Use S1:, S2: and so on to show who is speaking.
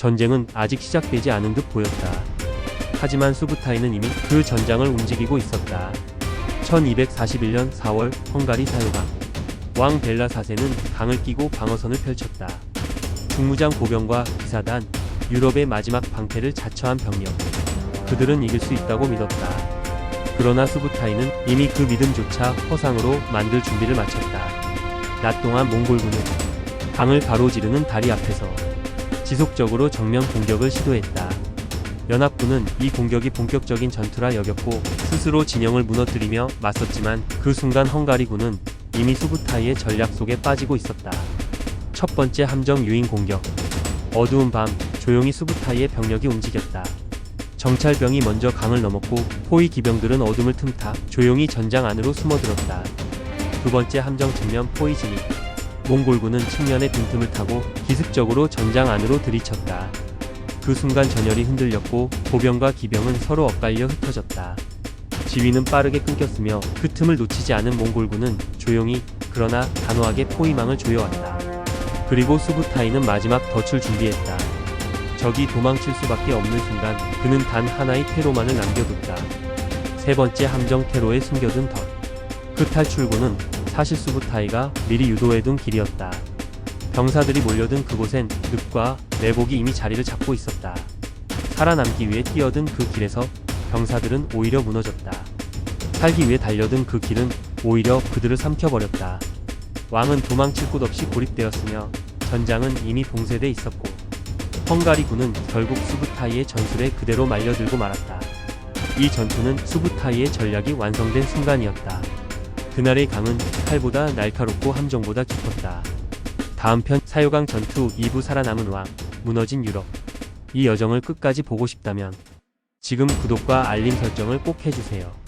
S1: 전쟁은 아직 시작되지 않은 듯 보였다. 하지만 수부타이는 이미 그 전장을 움직이고 있었다. 1241년 4월 헝가리 사요강 왕 벨라 4세는 강을 끼고 방어선을 펼쳤다. 중무장 보병과 기사단, 유럽의 마지막 방패를 자처한 병력. 그들은 이길 수 있다고 믿었다. 그러나 수부타이는 이미 그 믿음조차 허상으로 만들 준비를 마쳤다. 낮 동안 몽골군은 강을 가로지르는 다리 앞에서 지속적으로 정면 공격을 시도했다. 연합군은 이 공격이 본격적인 전투라 여겼고 스스로 진영을 무너뜨리며 맞섰지만 그 순간 헝가리군은 이미 수부타이의 전략 속에 빠지고 있었다. 첫 번째 함정 유인 공격. 어두운 밤 조용히 수부타이의 병력이 움직였다. 정찰병이 먼저 강을 넘었고 포위 기병들은 어둠을 틈타 조용히 전장 안으로 숨어들었다. 두 번째 함정 측면 포위 진입. 몽골군은 측면의 빈틈을 타고 기습적으로 전장 안으로 들이쳤다. 그 순간 전열이 흔들렸고 보병과 기병은 서로 엇갈려 흩어졌다. 지휘는 빠르게 끊겼으며 그 틈을 놓치지 않은 몽골군은 조용히 그러나 단호하게 포위망을 조여왔다. 그리고 수부타이는 마지막 덫을 준비했다. 적이 도망칠 수밖에 없는 순간 그는 단 하나의 테로만을 남겨뒀다. 세 번째 함정 테로에 숨겨둔 덫. 그 탈출구는 사실 수부타이가 미리 유도해둔 길이었다. 병사들이 몰려든 그곳엔 늪과 내복이 이미 자리를 잡고 있었다. 살아남기 위해 뛰어든 그 길에서 병사들은 오히려 무너졌다. 살기 위해 달려든 그 길은 오히려 그들을 삼켜버렸다. 왕은 도망칠 곳 없이 고립되었으며 전장은 이미 봉쇄돼 있었고 헝가리 군은 결국 수부타이의 전술에 그대로 말려들고 말았다. 이 전투는 수부타이의 전략이 완성된 순간이었다. 그날의 강은 칼보다 날카롭고 함정보다 깊었다. 다음 편 사요강 전투 2부 살아남은 왕, 무너진 유럽. 이 여정을 끝까지 보고 싶다면 지금 구독과 알림 설정을 꼭 해주세요.